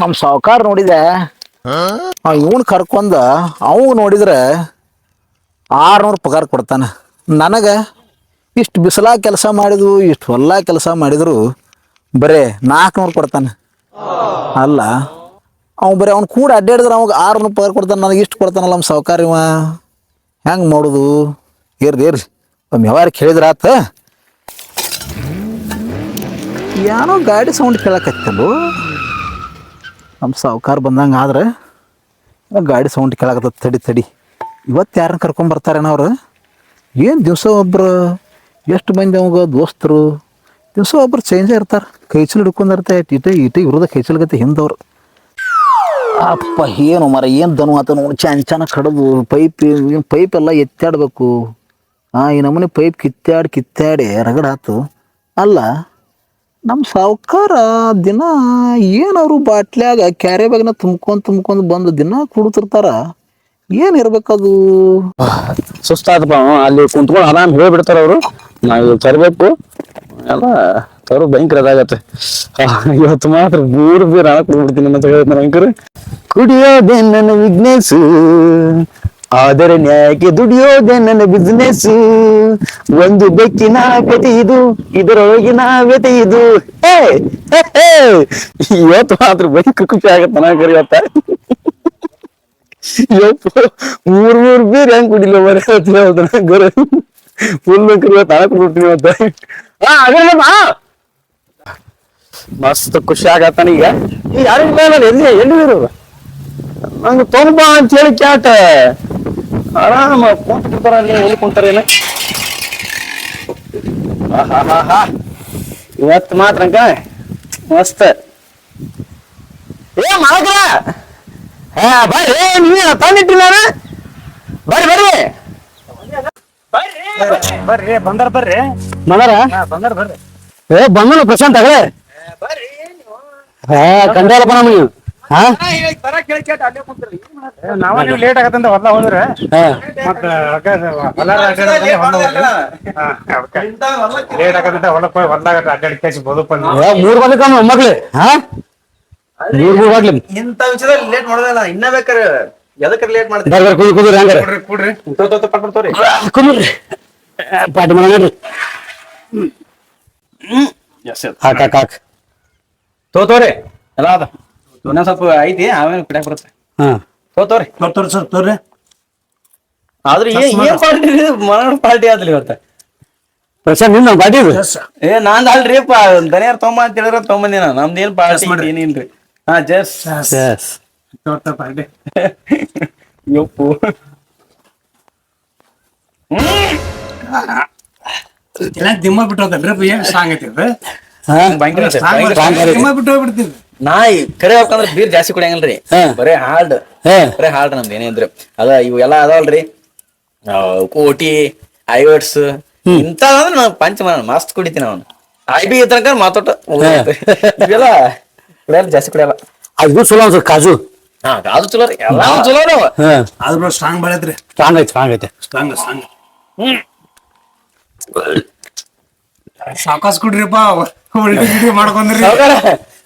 ನಮ್ಮ ಸಾವುಕಾರ ನೋಡಿದೆ. ಇವನ್ ಕರ್ಕೊಂಡ ಅವ್ ನೋಡಿದ್ರೆ ಆರ್ನೂರು ಪಗಾರ ಕೊಡ್ತಾನೆ. ನನಗೆ ಇಷ್ಟು ಬಿಸಿಲಾಗ ಕೆಲಸ ಮಾಡಿದ್ವು, ಇಷ್ಟು ಹೊಲ ಕೆಲಸ ಮಾಡಿದ್ರು, ಬರೇ ನಾಲ್ಕುನೂರು ಕೊಡ್ತಾನೆ. ಅಲ್ಲ ಅವ್ನು ಬರೀ ಅವ್ನು ಕೂಡ ಅಡ್ಡಾಡಿದ್ರೆ ಅವಾಗ ಆರ್ನೂರು ಪಗಾರ ಕೊಡ್ತಾನೆ, ನನಗೆ ಇಷ್ಟು ಕೊಡ್ತಾನಲ್ಲ ನಮ್ಮ ಸಾವುಕಾರ ಇವ. ಹೆಂಗೆ ಮಾಡೋದು? ಏರ್ ಏರ್ ಒಮ್ಮೆ ಯಾವಾಗ ಕೇಳಿದ್ರಾತ ಏನೋ ಗಾಡಿ ಸೌಂಡ್ ಕೇಳಕತ್ತಲ್ಲೋ? ನಮ್ಮ ಸಾವುಕಾರ ಬಂದಂಗೆ ಆದ್ರೆ ಗಾಡಿ ಸೌಂಡ್ ಕೇಳಾಕತ್ತ ತಡಿ ತಡಿ. ಇವತ್ತು ಯಾರನ್ನ ಕರ್ಕೊಂಬರ್ತಾರೇನ ಅವರು? ಏನು ದಿವಸ ಒಬ್ರು ಎಷ್ಟು ಮಂದಿ ಅವಾಗ ದೋಸ್ತರು? ದಿವಸ ಒಬ್ರು ಚೇಂಜ್ ಇರ್ತಾರೆ. ಕೈಚಲ್ ಹಿಡ್ಕೊಂಡಿರ್ತೆ ಇಟ ಇಟ ಇವ್ರದ ಕೈಚಲ್ಗತ್ತೆ ಹಿಂದವ್ರು. ಅಪ್ಪ, ಏನು ಮರ ಏನು ದನು ಆತ ನೋಡಿ. ಚಂದ ಚೆನ್ನಾಗಿ ಕಡದು ಪೈಪ್ ಪೈಪ್ ಎಲ್ಲ ಎತ್ತಾಡಬೇಕು ಹಾಂ ಈ ನಮೂನೆ ಪೈಪ್ ಕಿತ್ತಾಡಿ ಕಿತ್ತಾಡಿ ರಗಡಾತು ಅಲ್ಲ ನಮ್ಮ ಸಾವುಕಾರ ದಿನ ಏನವರು ಬಾಟ್ಲ್ಯಾಗ ಕ್ಯಾರೆ ಬ್ಯಾಗ್ನ ತುಂಬ್ಕೊಂಡು ತುಂಬ್ಕೊಂಡು ಬಂದು ದಿನ ಕುಡ್ತಿರ್ತಾರ. ಏನು ಇರ್ಬೇಕದು? ಸುಸ್ತಾದಪ್ಪ ಅಲ್ಲಿ ಕುಂತ್ಕೊಂಡು ಆರಾಮ್ ಹೇಳ್ಬಿಡ್ತಾರ ಅವರು. ನಾವು ತರಬೇಕು. ಎಲ್ಲ ತರೋ ಭಯಂಕರ ಅದಾಗತ್ತೆ ಇವತ್ತು ಮಾತ್ರ ಬೂರ್ ಬೀರ್ ಹಣ ಕೊಡ್ಬಿಡ್ತೀನಿ ಅಂತ ಹೇಳ್ತಾನೆ ಭಯಂಕರ. ಕುಡಿಯೋದೇ ನನ್ನ ವಿಘ್ನೇಶ್ ಆದರೆ ನ್ಯಾಯಕ್ಕೆ ದುಡಿಯೋದೆ ನನ್ನ ಬಿಸ್ನೆಸ್ ಒಂದು ಬೆಕ್ಕಿನ ಕತೆ ಇದು, ಇದರೊಳಗಿನ ವ್ಯತೆ ಇದು. ಏ. ಇವತ್ತು ಮಾತ್ರ ಬೈಕ್ ಖುಷಿ ಆಗತ್ತೆ ನನಗೆ ಇವತ್ತ. ಇವತ್ತು ಮೂರ್ ಮೂರ್ ಬೀರ್ ಹೆಂಗ್ ಕುಡಿಲ್ಲ ಬರೀ ಗೊರ ಫುಲ್ ಬೇಕ್ರಿ ಕೊಡ್ಬಿಡ್ತೀನಿ ಇವತ್ತ ಹಾ ಅದೇನಮ್ಮ ಮಸ್ತ್ ಖುಷಿ ಆಗತ್ತಾನ ಈಗ ಈಗ ಯಾರಿಗ್ ಬೇಡ ಎಲ್ಲಿ ಎಲ್ಲಿ ಇರೋದು? ನಂಗೆ ತೊಗೊಂಬಾ ಅಂತ ಹೇಳಿ ಕ್ಯಾಟ ಆರಾಮ ಕುಂತಿರ್ತಾರ ಅಲ್ಲಿ ಎಲ್ಲಿ ಕುಂತಾರೇನ ಆಹಾಹಾಹಾ. ಇವತ್ತು ಮಾತ್ರ ಅಂಕ ಮಸ್ತ್. ಏ ಮಾಲಕರ! ಹಾ ಬರ್ರಿ ನೀವೇನ ತಂದಿಟ್ಟಿಲ್ಲ ಬರ್ರಿ ಬರ್ರಿ. ಬರ್ರಿ ಬಂದಾರ ಬರ್ರಿ. ಬಂದಾರ? ಬಂದಾರ ಬರ್ರಿ. ಏ ಬಂದನು ಪ್ರಶಾಂತ್ ಬರ್ರಿ ಹಾ ಕಂಡಾಲಪ್ಪ ನಮ್ಗೆ. ನಾವ ನೀವು ಲೇಟ್ ಆಗತ್ತಂತ ಹೊಲ ಹೋದ್ರೆ ಹಾ. ಮತ್ತ ಲೇಟ್ ಆಗತ್ತಂತ ಹೊಲಕ್ ಹೋಗಿ ಹೊಲ್ದಾಗ ಅಡ್ಡಾಡಿ ಕೇಸಿ ಬದುಕು ಏ, ಮೂರ್ ಬಂದಕ್ಕ ಮಗ್ಳು ಹಾ? ಮೂರ್ ಮೂರ್ ಬಾಗ್ಲಿ ಇಂಥ ವಿಷಯದಲ್ಲಿ ಲೇಟ್ ಮಾಡೋದಲ್ಲ ಇನ್ನ ಬೇಕಾರೆ ಎದಕ್ಕೆ ಲೇಟ್ ಮಾಡ್ತೀವಿ ಬರ್ರಿ ಕುದು ಕುದುರಿ ಹಂಗಾರ. ಕೂಡ್ರಿ ಕೂಡ್ರಿ. ಕುದುರಿ. ಪಾಟಿ ಮನೆ ನೋಡ್ರಿ ಹಾಕ್ ಹಾಕ್ ಹಾಕ್. ತೋತೋರಿ ಎಲ್ಲ ಅದ ಇನ್ನೊಂದ್ ಸ್ವಲ್ಪ ಐತಿ ಆಮೇಲೆ ಕುಡಿಯಕ್ ಬರುತ್ತೆ. ಹಾ. ತೋತೋರಿ ತೋರಿ. ಸರ್ ತೋರಿ ಆದ್ರೆ ಏನ್ ಏನ್ ಪಾರ್ಟಿ ಮನೋಡ್ ಪಾರ್ಟಿ ಆದ್ಲಿ ಇವತ್ತ. ಪ್ರಶಾಂತ್ ನಿನ್ನ ಪಾಟಿ ಇದು? ಏ ನಾನ್ ಅಲ್ರಿಪ್ಪ ದನಿಯಾರ್ ತೊಂಬ ಅಂತ ಹೇಳಿದ್ರ ತೊಂಬಂದಿನ ನಮ್ದು ಏನ್ ಪಾರ್ಟಿ ಏನಿಲ್ರಿ ಹಾ ಜಸ್. Yes. ಪಾರ್ಟಿ. ಯಪ್ಪು. ಎಲ್ಲ ದಿಮ್ಮ ಬಿಟ್ಟು ಹೋದಲ್ರಿ ಏನ್ ಸಾಂಗ್ ಐತಿ ಇದು? ಹಾ. ಭಯಂಕರ ಐತೆ, ಭಯಂಕರ ಸಾಂಗ್ ಐತೆ. ದಿಮ್ಮ ಬಿಟ್ಟು ಹೋಗ್ಬಿಡ್ತೀವಿ. ನಾ ಕರೆ ಹೇಳ್ಬೇಕಂದ್ರ ಬೀರ್ ಜಾಸ್ತಿ ಕುಡಿಯಂಗಿಲ್ರಿ. ಬರೇ ಹಾಲ್ಡ್ ಹಾ. ಬರೇ ಹಾಲ್ಡ್ ನಮ್ದು ಏನೇ ಅಂದ್ರೆ ಅದ ಇವು ಎಲ್ಲ ಅದಾವಲ್ರಿ ಕೋಟಿ ಐವಟ್ಸ್ ಇಂಥದಂದ್ರೆ ನಾವು ಪಂಚ ಮಸ್ತ್ ಕುಡಿತೀನಿ ಅವನು. ಐ ಬಿ ತನಕ ಮಾತಾಟ ಇವೆಲ್ಲ ಕುಡಿಯಲ್ಲ ಜಾಸ್ತಿ ಕುಡಿಯಲ್ಲ. ಅದು ಚಲೋ ಅನ್ಸುತ್ತೆ ಕಾಜು. ಹಾ ಕಾಜು ಚಲೋ ರೀ. ಎಲ್ಲ ಚಲೋ ರೀ ಅದ್ರ ಸ್ಟ್ರಾಂಗ್ ಬೆಳೆದ್ರಿ ಸ್ಟ್ರಾಂಗ್ ಐತೆ ಸ್ಟ್ರಾಂಗ್ ಐತೆ. ಸ್ಟ್ರಾಂಗ್ ಸ್ಟ್ರಾಂಗ್ ಸಾವಕಾಶ ಕುಡ್ರಿಪ್ಪ ಉಲ್ಟಿ ಗಿಲ್ಟಿ ಮಾಡ್ಕೊಂಡ್ರಿ.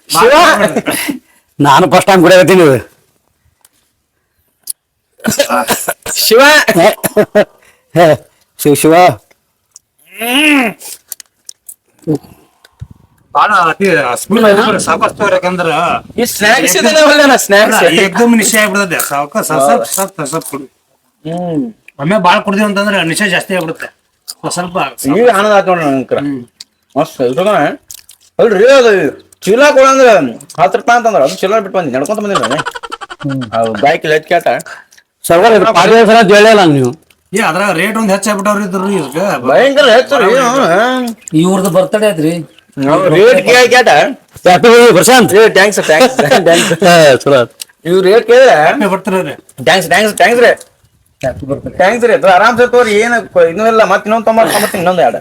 ಶಿವ? ನಾನು ಫಸ್ಟ್ ಟೈಮ್ ಕುಡಿಯಕತ್ತೀನಿ ಇದು. ಶಿವ? ಶಿವ ಶಿವ. ಬಾಳ ಅತಿ ಸ್ಪೀಡ್ ಈ ಸ್ನಾಕ್ಸ್ ಇದೆಲ್ಲ ಸ್ನಾಕ್ಸ್ ಏಕದಮ್ ನಿಶೆ ಆಗ್ಬಿಡ್ತದೆ ಸಾವಕಾಶ ಸ್ವಲ್ಪ ಸ್ವಲ್ಪ ಸ್ವಲ್ಪ ಕುಡಿ. ಹ್ಮ್. ಒಮ್ಮೆ ಬಾಳ ಕುಡ್ದಿವಿ ಅಂತಂದ್ರೆ ನಿಶೆ ಜಾಸ್ತಿ ಆಗ್ಬಿಡುತ್ತೆ. ಸ್ವಲ್ಪ ಈಗ ಆನಂದ ಆತ್ ನೋಡ್ರಿ ನಂತರ ಮಸ್ತ್ ಅಲ್ರಿ ಅದು ಚೀಲ ಕೊಡಂದ್ರ ಹತ್ತು ರೂಪಾಯಿ ಅಂತಂದ್ರೆ ಅದು ಚೀಲ ಬಿಟ್ಟು ಬಂದಿ ನಡ್ಕೊಂತ ಬಂದಿಲ್ಲ ಅವು ಬೈಕ್ ಲೆಟ್ ಕೇಟ ಸರ್ವರ್ ಇದು ಪಾಟಿ ಸಲ ಹೇಳಿಲ್ಲ ನೀವು. ಏ ಅದ್ರ ರೇಟ್ ಒಂದ್ ಹೆಚ್ಚಾಗ್ಬಿಟ್ಟವ್ರಿ ಇದ್ರಿ ಈಗ ಭಯಂಕರ ಹೆಚ್ಚು ಇವ್ರದ್ದು ಬರ್ತಡೇ ಐತ್ರಿ ರೇಟ್ ಕೇಳಿ ಕ್ಯಾಟ happy Prashant thanks thanks thanks thanks ಹೇ, ಚಲೋ ಇವ್ ರೇಟ್ ಕೇಳಿದ್ರೆ ಬರ್ತಾರ್ರಿ ಟ್ಯಾಂಕ್ಸ್ ಟ್ಯಾಂಕ್ಸ್ ಟ್ಯಾಂಕ್ಸ್ ರೀ. ಟ್ಯಾಂಕ್ಸ್ ರೀ ಆರಾಮ್ಸೆ ತೋರಿ ಏನ ಇನ್ನೂ ಇಲ್ಲ ಮತ್ತೆ ಇನ್ನೊಂದ್ ತೊಂಬತ್ತು ತೊಂಬತ್ತು ಇನ್ನೊಂದ್ ಎರಡು.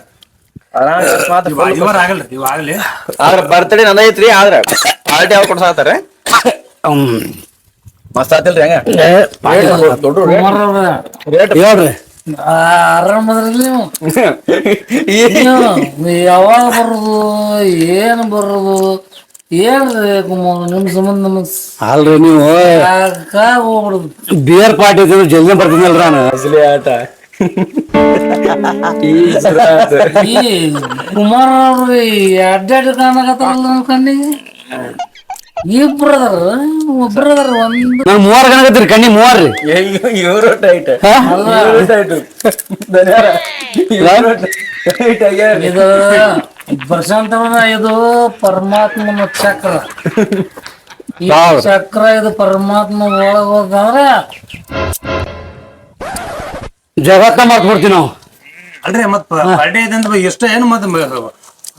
ಆದ್ರ ಬರ್ತಡೇ ನನ್ನ ಐತ್ರಿ ಆದ್ರ ಪಾರ್ಟಿ ಯಾವ ಕೊಡ್ಸಾತಾರ ಹ್ಮ್. ಮಸ್ತ್ ಆತಿಲ್ರಿ ಹಂಗ? ದೊಡ್ಡ ರೇಟ್. ಹೇಳ್ರಿ. ಆರಾಮದ್ರಲ್ಲಿ ನೀವು? ಯಾವಾಗ ಬರೋದು ಏನ್ ಬರೋದು? ಏನ್ರಿ ಕುಮಾರ್ ನಿಮ್ ಸಂಬಂಧ ನಮಗ್ ಅಲ್ರಿ ನೀವು. ಹೋಗ್ಬಿಡುದು? ಬಿಯರ್ ಪಾರ್ಟಿ ಜಲ್ದಿ ಬರ್ತೀನಲ್ರ ನಾನು. ಅಸಲಿ ಆಟ. ಈ ಕುಮಾರ್ ಅವ್ರಿ ಅಡ್ಡಾಡಿ ಕಾಣಕತ್ತಾರಲ್ಲ ನನ್ ಕಣ್ಣಿಗೆ? ಇಬ್ರು ಅದಾರ ಒಬ್ರು ಅದಾರ ಒಂದು ನಾನು ಮೂವಾರ ಕಣಕತ್ತೀರಿ ಕಣ್ಣಿ ಮೂವಾರ ರೀ ಇವರು ಟೈಟ್ ಇವರು ಟೈಟ್ ಇವರು ಟೈಟ್ ಆಗ್ಯಾರ ಇದು ಪ್ರಶಾಂತವನ ಇದು ಪರಮಾತ್ಮನ ಚಕ್ರ. ಈ ಚಕ್ರ ಇದು ಪರಮಾತ್ಮ ಒಳಗ್ ಹೋಗಂದ್ರ ಜಗತ್ತ ಮಾಡ್ಬಿಡ್ತೀವಿ ಬಿಡ್ತೀವಿ ನಾವು. ಅಲ್ರಿ ಮತ್ ಪಾರ್ಟಿ ಐತೆ ಅಂತ ಎಷ್ಟ ಏನು ಮತ್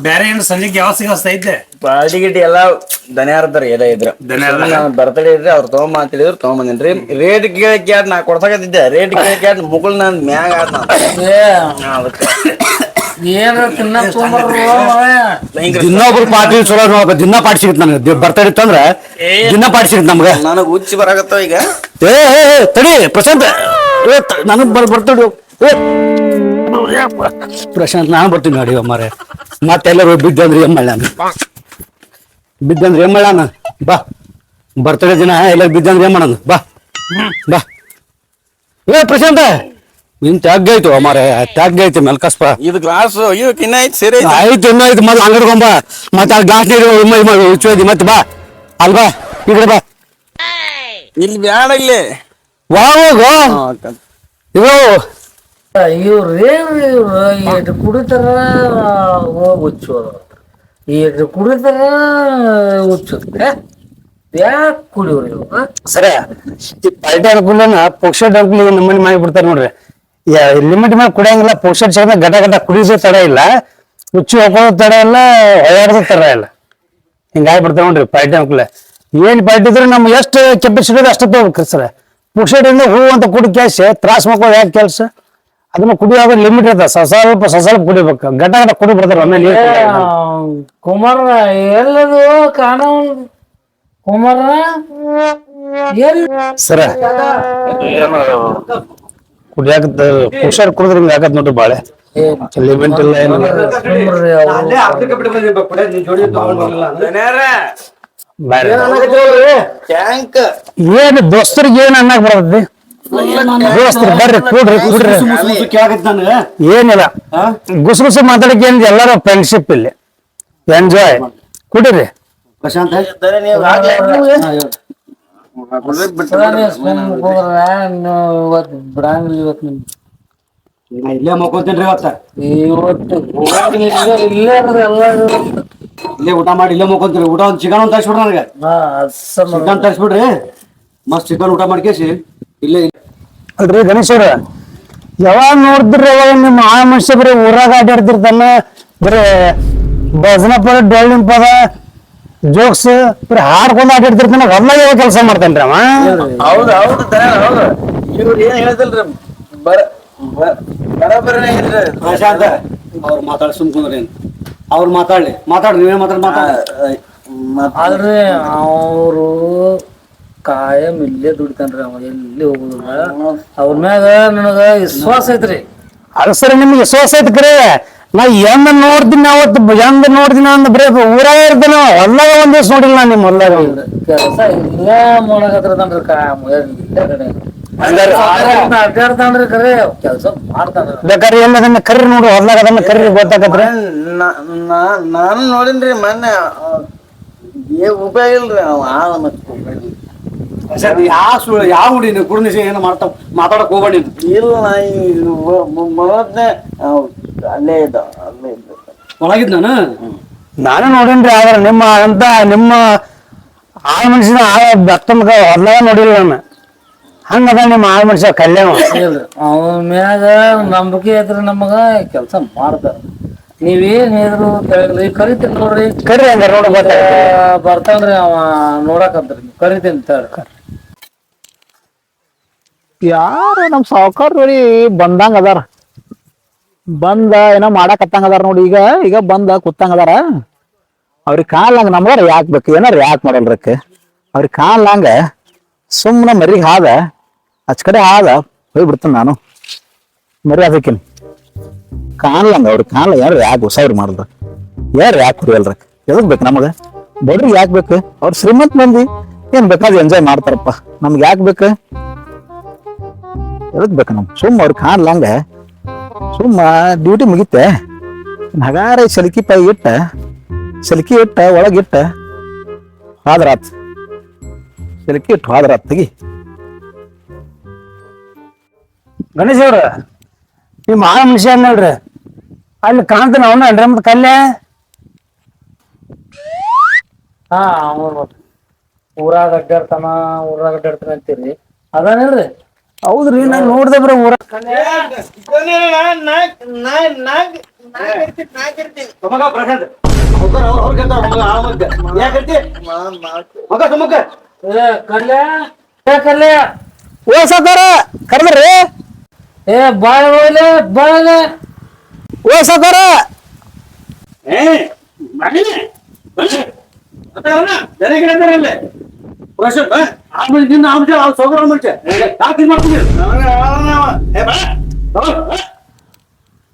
ಬೇರೆ ಏನು ಸಂಜೆಗೆ ಯಾವ ಸಿಗಸ್ತಾ ಐತೆ ಪಾರ್ಟಿ ಗಿಟಿ ಎಲ್ಲ ಧನ್ಯಾರ್ದಾರ ಎಲ್ಲ ಇದ್ರ. ಬರ್ತಡೇ ಇದ್ರಿ ಅವ್ರು ತಗೊಂಬ ಅಂತ ಹೇಳಿದ್ರು ತಗೊಂಬಂದಿನ್ರಿ ರೇಟ್ ಕೇಳಕ್ಕೆ ಯಾರು ನಾ ಕೊಡ್ಸಕತ್ತಿದ್ದೆ ರೇಟ್ ಕೇಳಕ್ಕೆ ಯಾರು ಮುಗುಳ್ ನನ್ ಮ್ಯಾಗ ತೊಗೊಂಬರ್ರು ದಿನ್ನೊಬ್ರು ಪಾರ್ಟಿ ಚಲೋ ನೋಡ್ಬೇಕು ದಿನ ಪಾರ್ಟಿ ಸಿಗುತ್ತೆ ನನಗೆ ಬರ್ತಡೆ ಇತ್ತಂದ್ರ ದಿನ ಪಾರ್ಟಿ ಸಿಗುತ್ತೆ ನಮ್ಗೆ. ನನಗೆ ಹುಚ್ಚಿ ಬರಾಗತ್ತ ಈಗ? ಏ ತಡಿ ಪ್ರಶಾಂತ್. ನನಗ್ ಬರ್ ಬರ್ತಡಿ. ಪ್ರಶಾಂತ್ ನಾನು ಬರ್ತೀನಿ ನೋಡಿ ಅಮ್ಮಾರೆ. ಮತ್ತೆಲ್ಲರೂ ಬಿದ್ದಂದ್ರೆ ಮಾಡ್ಯಾನ ಬಿದ್ದಂದ್ರೆ ಮಾಡ್ಯಾನ ಬಾ. ಬರ್ತಡೆ ದಿನ ಎಲ್ಲ ಬಿದ್ದಂದ್ರೆ ಏನ್ ಬಾ. ಬಾ. ಏ ಪ್ರಶಾಂತ. ನಿನ್ ತ್ಯಾಗೈತು ಅಮ್ಮಾರೆ. ತ್ಯಾಗೈತಿ ಮೆಲ್ಕಸ್ಪ ಇದು ಗ್ಲಾಸ್ ಅಯ್ಯೋ ಕಿನ್ನ ಐತಿ ಇನ್ನೂ ಆಯ್ತು ಮತ್ತೆ ಅಂಗಡ್ಕೊಂಬ ಮತ್ತೆ ಆ ಗ್ಲಾಸ್ ನೀರು ಮತ್ತೆ ಬಾ. ಅಲ್ವಾ ಬಾ. ಈ ಕಡೆ ಬಾ. ಇಲ್ಲಿ ಬ್ಯಾಡ ಇಲ್ಲಿ. ವಾ ಹೋಗು ಇದು ಇವ್ರು ಏನ್ರಿ ಇವ್ರು ಎಷ್ಟು ಕುಡಿತಾರ ಹುಚ್ಚು ಎಷ್ಟು ಕುಡಿತಾರ ಹುಚ್ಚು ಯಾಕೆ ಕುಡಿಯೋರು ಇವ್ರು ಆ? ಸರಿ ಈ ಪಾರ್ಟಿ ಅನುಕೂಲನ ಪೋಕ್ಷಟ್ ಅನುಕೂಲ ನಮ್ಮನೆ ಮಾಡಿ ಬಿಡ್ತಾರೆ ನೋಡ್ರಿ ಲಿಮಿಟ್ ಮೇಲೆ ಕುಡಿಯಂಗಿಲ್ಲ ಪೋಕ್ಷಟ್ ಸಹ ಗಟ ಗಟ ಕುಡಿಸೋ ತಡ ಇಲ್ಲ ಹುಚ್ಚು ಹಾಕೋದು ತಡ ಇಲ್ಲ ಹೊಯ್ಯಾಡ್ಸೋ ತಡ ಇಲ್ಲ ಹಿಂಗಾಗಿ ಬಿಡ್ತಾರೆ ನೋಡ್ರಿ ಪಾರ್ಟಿ ಅನುಕೂಲ ಏನ್ ಪಾರ್ಟಿ ಇದ್ರೆ ನಮ್ಗೆ ಎಷ್ಟು ಕೆಪಾಸಿಟಿ ಇದೆ ಅಷ್ಟು ತಗೋಬೇಕ್ರಿ ಸರ್ ಪುಕ್ಷಟ್ ಇಂದ ಹೂ ಅಂತ ಕುಡಿ ಕ್ಯಾಶ್ ತ್ರಾಸ ಮಾಡ್ಕೋ ಯಾಕೆ ಕೆಲಸ ಅದನ್ನ ಕುಡಿಯೋದು ಲಿಮಿಟ್ ಇರ್ತದೆ. ಸಸಲ್ಪ ಸ್ವಲ್ಪ ಸ ಸ್ವಲ್ಪ ಕುಡಿಬೇಕು. ಗಟ ಗಟ ಕುಡಿ ಬಿಡ್ತಾರೆ ಆಮೇಲೆ ನೀರ್ ಕುಮಾರ ಎಲ್ಲದು ಕಾಣ ಕುಮಾರ? ಎಲ್ಲಿ ಸರ ಕುಡಿಯಾಕ ಪುಕ್ಷಟ್ ಕುಡಿದ್ರೆ ಹಿಂಗ ಆಗತ್ ನೋಡ್ರಿ ಬಾಳೆ. ಲಿಮಿಟ್ ಇಲ್ಲ ಏನಿಲ್ಲ. ಟ್ಯಾಂಕ್ ಏನ್ ದೋಸ್ತರಿಗೆ ಏನ್ ಅನ್ನಕ್ ಬರ್ತೈತಿ? ದೋಸ್ತರು ಬರ್ರಿ ಕೂಡ್ರಿ ಕೂಡ್ರಿ. ಏನಿಲ್ಲ. ಗುಸು ಗುಸು ಮಾತಾಡಕ್ಕೆ ಏನ್ ಎಲ್ಲಾರು ಫ್ರೆಂಡ್ಶಿಪ್ ಇಲ್ಲಿ. ಎಂಜಾಯ್ ಕುಡಿರಿ. ಇಲ್ಲೇ ಮಕ್ಕೊಂತೇನ್ರಿ ಇವತ್ತ? ಇವತ್ತು ಇಲ್ಲೇ ಎಲ್ಲರೂ. ಇಲ್ಲೇ ಊಟ ಮಾಡಿ ಇಲ್ಲೇ ಮಕ್ಕೊಂತೀರಿ ಊಟ ಒಂದು ಚಿಕನ್ ಒಂದು ತರಿಸ್ಬಿಡ್ರಿ ನನಗೆ. ಚಿಕನ್ ತರಿಸ್ಬಿಡ್ರಿ. ಮಸ್ತ್ ಚಿಕನ್ ಊಟ ಮಾಡ್ಕೇಸಿ ಇಲ್ಲೇ ಅಲ್ರಿ ಗಣೇಶ್ ಅವ್ರ ಯಾವಾಗ ನೋಡಿದ್ರಿ ಯಾವಾಗ ನಿಮ್ಮ ಆ ಮನುಷ್ಯ ಬರೀ ಊರಾಗ ಆಟಾಡ್ತಿರ್ತಾನ ಬರೀ ಭಜನ ಪದ ಡೊಳ್ಳಿನ ಪದ ಜೋಕ್ಸ್ ಬರೀ ಹಾಡ್ಕೊಂಡು ಆಟಾಡ್ತಿರ್ತಾನ ಹೊಲ್ದಾಗ ಯಾವ ಕೆಲಸ ಮಾಡ್ತಾನ್ರಿ ಅವ? ಹೌದು ಹೌದು ಹೌದು. ಇವ್ರು ಏನ್ ಹೇಳ್ತಿಲ್ರಿ? ಬರ ಬ- ಬರೋಬ್ಬರಿನೇ ಇಲ್ರಿ. ಪ್ರಶಾಂತ ಅವ್ರು ಮಾತಾಡಿ ಸುಮ್ಕೊಂಡ್ರಿ ಅವ್ರು ಮಾತಾಡ್ಲಿ. ಮಾತಾಡ್ರಿ ನೀವೇ ಮಾತಾಡಿ ಮಾತಾಡ. ಆದ್ರೆ ಅವರು ಕಾಯಂ ಇಲ್ಲೇ ದುಡಿತಾನ್ರಿ ಅವ ಎಲ್ಲಿ ಹೋಗುದಿಲ್ಲ. ಅವ್ರ ಮ್ಯಾಗ ನನಗ ವಿಶ್ವಾಸ ಐತ್ರಿ. ಅದ ಸರಿ ನಿಮ್ಗೆ ವಿಶ್ವಾಸ ಐತಿ ಕರೆ. ನಾ ಎಂದ ನೋಡ್ತೀನಿ ಅವತ್ತು ಎಂದ ನೋಡ್ತೀನಿ ಅಂದ ಬರೀ ಊರಾಗ ಇರ್ತಾನ ಹೊಲ್ಲಾಗ ಒಂದ್ ದಿವ್ಸ ನೋಡಿಲ್ಲ ನಾನು ನಿಮ್ಮ ಹೊಲ್ದಾಗ ಕೆಲಸ ಇಲ್ಲ ಮಾಡಕತ್ತಿರ್ತಾನ್ರಿ ಕಾಯಂ. ಎಲ್ಲ ಕಡೆ ಬೇಕಾದ್ರೆ ಎಲ್ಲ ಅದನ್ನ ಕರೀರಿ ನೋಡ್ರಿ ಹೊಲ್ದಾಗ ಅದನ್ನ ಕರೀರಿ ಗೊತ್ತಾಗತ್ರಿ ನಾ- ನಾ- ನಾನು ನೋಡಿನ್ರಿ ಮೊನ್ನೆ ಏ ಉಪಯೋಗ ಇಲ್ರಿ ಅವ ಆಳ ಮತ್ತೆ ಯಾ ಇಲ್ಲ. ಯಾವ ಸುಳ್ಳು ಯಾವ ಹುಡಿ ನೀವು ಕುರ್ನಿಸಿ ಏನು ಮಾಡ್ತಾ ಮಾತಾಡಕ್ ಹೋಗ್ಬೇಡಿ ಇಲ್ಲ ನಾ ಈ ಬ- ಬ- ಅಲ್ಲೇ ಇದ್ದ ಅಲ್ಲೇ ಇದ್ದ. ಒಳಗಿದ್ ನಾನು? ನಾನು ನೋಡೇನ್ರಿ ಆದ್ರೆ ನಿಮ್ಮ ಅಂತ ನಿಮ್ಮ ಆ ಮನುಷ್ಯನ ಆಳ ಬೆತ್ತಮ್ಗ ಹೊಲ್ದಾಗ ನೋಡಿಲ್ಲ ನಾನು. ಹಂಗದ ನಿಮ್ಮ ಆಳ ಮನುಷ್ಯ ಕಲ್ಯಾಣ ಇಲ್ರಿ ಅವನ ಮ್ಯಾಗ ನಂಬಿಕೆ ಐತ್ರಿ ನಮಗ ಕೆಲಸ ಮಾಡ್ತಾರ ನೀವೇನ್ ಹೇಳಿದ್ರು ಕೇಳಿದ್ರಿ ಕರಿತೀನಿ ನೋಡ್ರಿ. ಕರಿ ಹಂಗಾರ ನೋಡ ಬರ್ತಾನ್ರಿ ಅವ ನೋಡಕಂತ್ರಿ ಕರಿತೀನಿ ತಡ್ರಿ ಯಾರು ನಮ್ಮ ಸಾವುಕಾರ ನೋಡಿ ಬಂದಂಗ ಅದಾರ. ಬಂದ ಏನೋ ಮಾಡಕತ್ತಂಗ ಅದಾರ ನೋಡಿ ಈಗ ಈಗ ಬಂದ ಕುತ್ತಂಗ ಅದಾರ. ಅವ್ರಿಗೆ ಕಾಲಂಗ ನಮ್ಗಾರ ಯಾಕೆ ಬೇಕು ಏನಾರ ಯಾಕೆ ಮಾಡಲ್ರಕ್ಕೆ? ಅವ್ರಿಗೆ ಕಾಲಂಗ ಸುಮ್ಮನೆ ಮರಿಗೆ ಹಾದ. ಆಚ ಕಡೆ ಹಾದ ಹೋಗ್ಬಿಡ್ತೇನೆ ನಾನು. ಮರಿ ಅದಕ್ಕಿನ್ ಕಾಣ್ಲಂಗ ಅವ್ರು, ಕಾಣ್ಲ ಯಾರು ಯಾಕೆ ಹೊಸವ್ರು ಮಾಡಿದ್ರ ಯಾರು ಯಾಕೆ ಕುಡಿಯಲ್ರಕ್ಕೆ ಎದಕ್ ಬೇಕು ನಮಗೆ? ಬಡ್ರಿ ಯಾಕೆ ಬೇಕು? ಅವ್ರು ಶ್ರೀಮಂತ ಮಂದಿ, ಏನ್ ಬೇಕಾದ್ರೆ ಎಂಜಾಯ್ ಮಾಡ್ತಾರಪ್ಪ. ನಮ್ಗೆ ಯಾಕೆ ಬೇಕು? ಎದಕ್ ಬೇಕು ನಮ್ ಸುಮ್ಮ ಅವ್ರಿಗೆ ಕಾಣ್ಲಂಗ ಸುಮ್ಮ ಡ್ಯೂಟಿ ಮುಗಿತೆ ನಗಾರ ಸಲಿಕಿ ಪೈ ಇಟ್ಟ, ಸಲಿಕಿ ಇಟ್ಟ ಒಳಗಿಟ್ಟ ಹಾದ್ರಾತ್. ಸಲಿಕಿ ಇಟ್ಟು, ಹಾದ್ರಾತ್, ತೆಗಿ. ಗಣೇಶ್ ಅವ್ರ ನಿಮ್ಮ ಆ ಮನುಷ್ಯ ನೋಡ್ರಿ ಅಲ್ಲಿ ಕಾಣ್ತಾನ ಅವನ ಅನ್ರಿ ಮತ್ತೆ ಕಲ್ಲೆ? ಹಾ ನೋಡ್ರಿ ಊರಾಗ ಅಡ್ಡಾಡ್ತಾನ ಊರಾಗ ಅಡ್ಡಾಡ್ತಾನ ಅಂತೀರಿ. ಅದಾನಿಲ್ರಿ ಹೌದ್ರಿ ನಾನು ನೋಡ್ದೆ ಬ್ರ ಊರ ಏ ಕಲ್ಯ ಏ ಕಲ್ಯ ಓ ಸಾಕಾರ ಕರೆದ್ರಿ. ಏ ಬಾಳ ಹೋಗ್ಲೆ ಬಾಳ ಓ ಸಾಕಾರ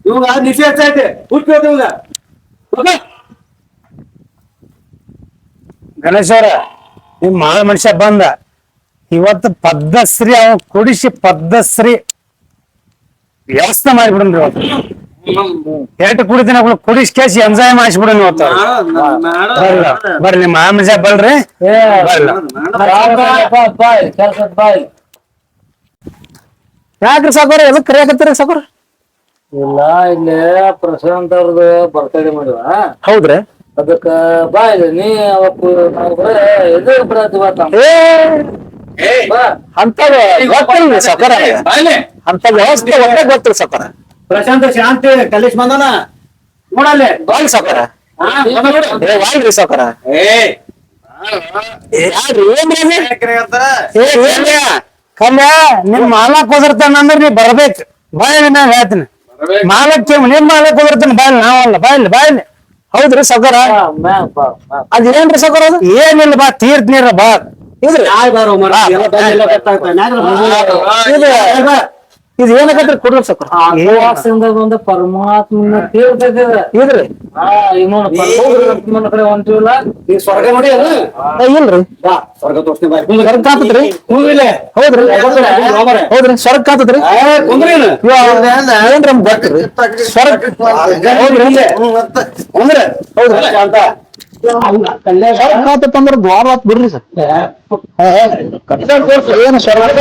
ಇವಾಗ ನಿಶೆ ಹೆಚ್ಚೈತೆ ಹುಟ್ಟು ಇವಾಗ. ಅವ್ರ ನಿಮ್ ಮಾನ ಮನುಷ್ಯ ಬಂದ. ಇವತ್ತು ಪದ್ಮಶ್ರೀ ಅವ ಕುಡಿಸಿ ಪದ್ಧಶ್ರೀ. ವ್ಯವಸ್ಥೆ ಮಾಡಿಬಿಡನ್ರಿ ಇವತ್ತು. ಎಷ್ಟು ಕುಡಿತೀನಿ ಕುಡಿಸ್ ಕುಡಿಸಿ ಕೇಸಿ ಎಂಜಾಯ್ ಮಾಡಿಸ್ಬಿಡನ್ ಇವತ್ತು. ಬರ್ರಿ ನಿಮ್ಮ ಆಮಜ ಬಲ್ರಿ ಏ ಬರ್ಲ ಬಾಯ್ ಕೆಲ್ಸದ ಬಾಯ್ ಯಾಕ್ರಿ ಸಾಕೋರ ಎಲ್ಲ ಕರಿಯಾಕತ್ತೀರಿ ಸಾಕೋರ ಇಲ್ಲ ಇಲ್ಲಿ ಪ್ರಶಾಂತ್ ಅವ್ರದ್ದು ಬರ್ತಡೇ ಮಾಡುವ ಹೌದ್ರಿ? ಅದಕ್ಕ ಬಾ ನೀ ಅವತ್ತು ನಾವು ಬರೇ ಇದು ಬರತ್ತಿ ಏ ಬಾ. ಸಕರ ಅಂತ ವ್ಯವಸ್ಥೆ ಒಟ್ಟೆ ಗೊತ್ತಿಲ್ಲ ಸಕರ ಪ್ರಶಾಂತ ಶಾಂತಿ ಕಲಿಸ್ ಬಂದನ ನೋಡಲ್ಲೇ. ಬಾಲ್ ಸಕರ ವಾಲ್ರಿ ಸಕರ ಏನ್ರಿ? ಕಲ್ಯ ನಿಮ್ ಮಾಲಕ್ ಕುದಿರ್ತಾನ ಅಂದ್ರೆ ನೀ ಬರ್ಬೇಕು. ಬಾಯ್ ನಾ ಹೇಳ್ತೀನಿ. ಮಾಲಕ್ ನಿಮ್ ಮಾಲಕ್ ಕುದಿರ್ತಾನ ಬಾಯಲ್ಲಿ ನಾವಲ್ಲ ಬಾಯಲ್ಲಿ ಬಾಯ್ ಹೌದ್ರಿ ಸಕರ. ಅದೇನ್ರಿ ಸಕರ ಅದು? ಏನಿಲ್ಲ ಬಾ ತೀರ್ಥ ನೀರ ಬಾ. ಇದು ಇದು ಏನಕತ್ರಿ ಕೊಡ್ರಿ ಸಾಕೋರ ಬಂದ ಪರಮಾತ್ಮನ ಇದ್ರಿ ಸ್ವರ್ಗ ನೋಡಿ ಇಲ್ರಿ ಸ್ವರ್ಗ ತೋರ್ಸ್ತೀನಿ ಹೌದ್ರಿ ಹೌದ್ರಿ ಸ್ವರ್ಗ ಕಾತತ್ರಿ ಏನ್ರಿ ಗೊತ್ತ್ರಿ ಸ್ವರ್ಗ ಹೌದ್ರಿ ಹೌದ್ರಿ ಸ್ವರ್ಗ ಕಾತತ್ತಂದ್ರ ದ್ವಾರ ಬಿಡ್ರಿ ಸರ್. ಏನು ಸ್ವರ್ಗ